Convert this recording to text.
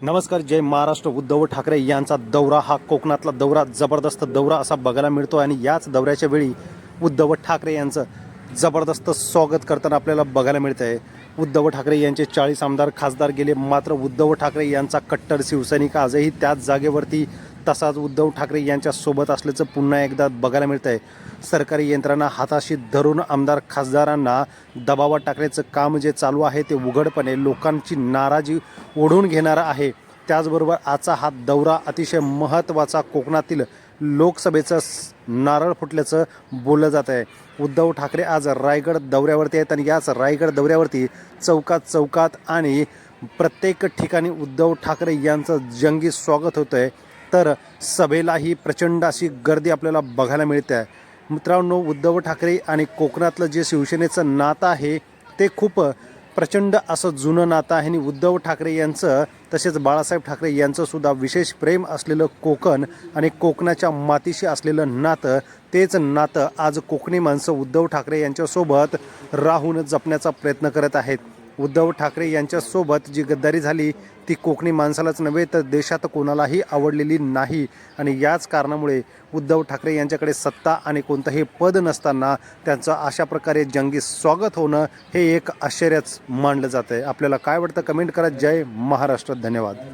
नमस्कार जय महाराष्ट्र. उद्धव ठाकरे यांचा दौरा हा कोकणातला दौरा जबरदस्त दौरा असा बघायला मिळतो आणि याच दौऱ्याच्या वेळी उद्धव ठाकरे यांचं जबरदस्त स्वागत करताना आपल्याला बघायला मिळत आहे उद्धव ठाकरे यांचे चाळीस आमदार खासदार गेले मात्र उद्धव ठाकरे यांचा कट्टर शिवसैनिक आजही त्याच जागेवरती तसाच उद्धव ठाकरे यांच्यासोबत असल्याचं पुन्हा एकदा बघायला मिळतं आहे सरकारी यंत्रणा हाताशी धरून आमदार खासदारांना दबावात टाकण्याचं काम जे चालू आहे ते उघडपणे लोकांची नाराजी ओढून घेणारं आहे. त्याचबरोबर आजचा हा दौरा अतिशय महत्त्वाचा कोकणातील लोकसभेचं नारळ फुटल्याचं बोललं जात आहे उद्धव ठाकरे आज रायगड दौऱ्यावरती आहेत आणि याच रायगड दौऱ्यावरती चौकात चौकात आणि प्रत्येक ठिकाणी उद्धव ठाकरे यांचं जंगी स्वागत होतं आहे तर सभेलाही प्रचंड अशी गर्दी आपल्याला बघायला मिळते. आहे मित्रांनो उद्धव ठाकरे आणि कोकणातलं जे शिवसेनेचं नातं आहे ते खूप प्रचंड असं जुनं नातं आहे. आणि उद्धव ठाकरे यांचं तसेच बाळासाहेब ठाकरे यांचं सुद्धा विशेष प्रेम असलेलं कोकण आणि कोकणाच्या मातीशी असलेलं नातं तेच नातं आज कोकणी माणसं उद्धव ठाकरे यांच्यासोबत राहून जपण्याचा प्रयत्न करत आहेत. उद्धव ठाकरे यांच्यासोबत जी गद्दारी झाली ती कोकणी माणसालाच नव्हे तर देशात कोणालाही आवडलेली नाही. आणि याच कारणामुळे उद्धव ठाकरे यांच्याकडे सत्ता आणि कोणतंही पद नसताना त्यांचं अशा प्रकारे जंगी स्वागत होणं हे एक आश्चर्यच मानलं जातं आहे आपल्याला काय वाटतं कमेंट करा. जय महाराष्ट्र. धन्यवाद.